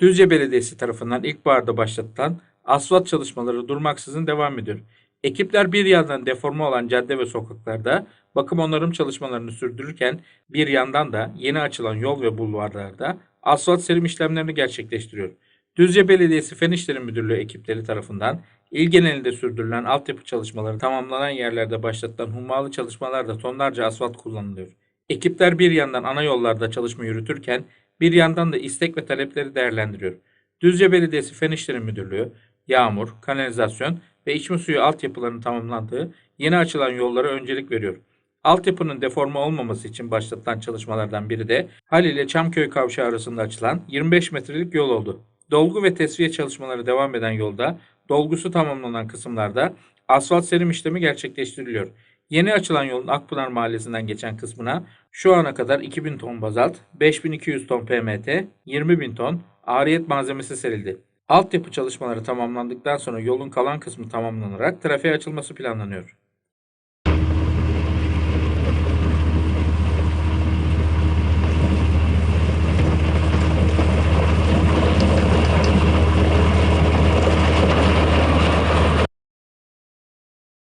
Düzce Belediyesi tarafından ilkbaharda başlatılan asfalt çalışmaları durmaksızın devam ediyor. Ekipler bir yandan deforme olan cadde ve sokaklarda bakım onarım çalışmalarını sürdürürken bir yandan da yeni açılan yol ve bulvarlarda asfalt serim işlemlerini gerçekleştiriyor. Düzce Belediyesi Fen İşleri Müdürlüğü ekipleri tarafından il genelinde sürdürülen altyapı çalışmaları tamamlanan yerlerde başlatılan hummalı çalışmalarda tonlarca asfalt kullanılıyor. Ekipler bir yandan ana yollarda çalışma yürütürken bir yandan da istek ve talepleri değerlendiriyor. Düzce Belediyesi Fen İşleri Müdürlüğü, yağmur, kanalizasyon ve içme suyu altyapılarının tamamlandığı yeni açılan yollara öncelik veriyor. Altyapının deforme olmaması için başlatılan çalışmalardan biri de Hal ile Çamköy kavşağı arasında açılan 25 metrelik yol oldu. Dolgu ve tesviye çalışmaları devam eden yolda dolgusu tamamlanan kısımlarda asfalt serim işlemi gerçekleştiriliyor. Yeni açılan yolun Akpınar Mahallesi'nden geçen kısmına şu ana kadar 2000 ton bazalt, 5200 ton PMT, 20.000 ton ağriyet malzemesi serildi. Altyapı çalışmaları tamamlandıktan sonra yolun kalan kısmı tamamlanarak trafiğe açılması planlanıyor.